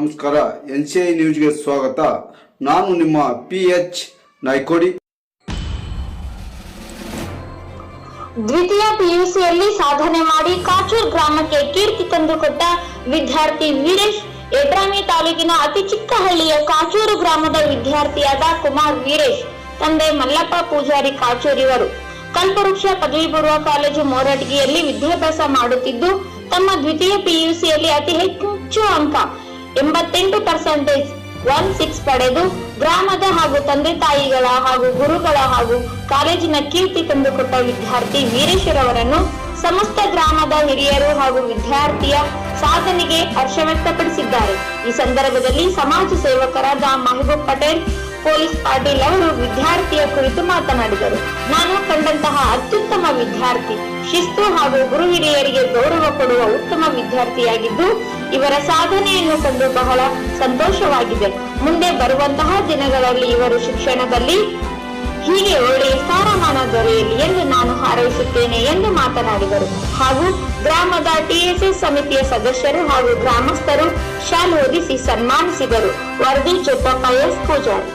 ನಮಸ್ಕಾರ, N C I ನ್ಯೂಸ್ಗೆ ಸ್ವಾಗತ. ನಾನು ನಿಮ್ಮ ಪಿ ಎಚ್ ನಾಯ್ಕೋಡಿ. ದ್ವಿತೀಯ ಪಿಯುಸಿಯಲ್ಲಿ ಸಾಧನೆ ಮಾಡಿ ಕಾಚೂರ್ ಗ್ರಾಮಕ್ಕೆ ಕೀರ್ತಿ ತಂದುಕೊಟ್ಟ ವಿದ್ಯಾರ್ಥಿ ವೀರೇಶ್ ಎಡ್ರಾಮಿ ತಾಲೂಕಿನ ಅತಿ ಚಿಕ್ಕ ಹಳ್ಳಿಯ ಕಾಚೂರು ಗ್ರಾಮದ ವಿದ್ಯಾರ್ಥಿಯಾದ ಕುಮಾರ್ ವೀರೇಶ್, ತಂದೆ ಮಲ್ಲಪ್ಪ ಪೂಜಾರಿ ಕಾಚೂರ್ ಇವರು ಕಲ್ಪವೃಕ್ಷ ಪದವಿ ಪೂರ್ವ ಕಾಲೇಜು ಮೋರಟಗಿಯಲ್ಲಿ ವಿದ್ಯಾಭ್ಯಾಸ ಮಾಡುತ್ತಿದ್ದು, ತಮ್ಮ ದ್ವಿತೀಯ ಪಿಯುಸಿಯಲ್ಲಿ ಅತಿ ಹೆಚ್ಚು ಅಂಕ ಎಂಬತ್ತೆಂಟು ಪರ್ಸೆಂಟೇಜ್ ಒನ್ ಸಿಕ್ಸ್ ಪಡೆದು ಗ್ರಾಮದ ಹಾಗೂ ತಂದೆ ತಾಯಿಗಳ ಹಾಗೂ ಗುರುಗಳ ಹಾಗೂ ಕಾಲೇಜಿನ ಕೀರ್ತಿ ತಂದುಕೊಟ್ಟ ವಿದ್ಯಾರ್ಥಿ ವೀರೇಶ್ವರವರನ್ನು ಸಮಸ್ತ ಗ್ರಾಮದ ಹಿರಿಯರು ಹಾಗೂ ವಿದ್ಯಾರ್ಥಿಯ ಸಾಧನೆಗೆ ಹರ್ಷ ವ್ಯಕ್ತಪಡಿಸಿದ್ದಾರೆ. ಈ ಸಂದರ್ಭದಲ್ಲಿ ಸಮಾಜ ಸೇವಕರಾದ ಮಹಬೂಬ್ ಪಟೇಲ್, ಪೊಲೀಸ್ ಪಾಟೀಲ್ ಅವರು ವಿದ್ಯಾರ್ಥಿಯ ಕುರಿತು ಮಾತನಾಡಿದರು. ನಾನು ಕಂಡಂತಹ ಅತ್ಯುತ್ತಮ ವಿದ್ಯಾರ್ಥಿ ಶಿಸ್ತು ಹಾಗೂ ಗುರು ಹಿರಿಯರಿಗೆ ಗೌರವ ಕೊಡುವ ಉತ್ತಮ ವಿದ್ಯಾರ್ಥಿಯಾಗಿದ್ದು, ಇವರ ಸಾಧನೆಯನ್ನು ಕಂಡು ಬಹಳ ಸಂತೋಷವಾಗಿದೆ. ಮುಂದೆ ಬರುವಂತಹ ದಿನಗಳಲ್ಲಿ ಇವರು ಶಿಕ್ಷಣದಲ್ಲಿ ಹೀಗೆ ಒಳ್ಳೆಯ ಸ್ಥಾನಮಾನ ದೊರೆಯಲಿ ಎಂದು ನಾನು ಹಾರೈಸುತ್ತೇನೆ ಎಂದು ಮಾತನಾಡಿದರು. ಹಾಗೂ ಗ್ರಾಮದ ಟಿಎಸ್ಎಸ್ ಸಮಿತಿಯ ಸದಸ್ಯರು ಹಾಗೂ ಗ್ರಾಮಸ್ಥರು ಶಾಲೆ ಹೊದಿಸಿ ಸನ್ಮಾನಿಸಿದರು. ವರದಿ ಚೊಪ್ಪ ಎಸ್ ಪೂಜಾರಿ.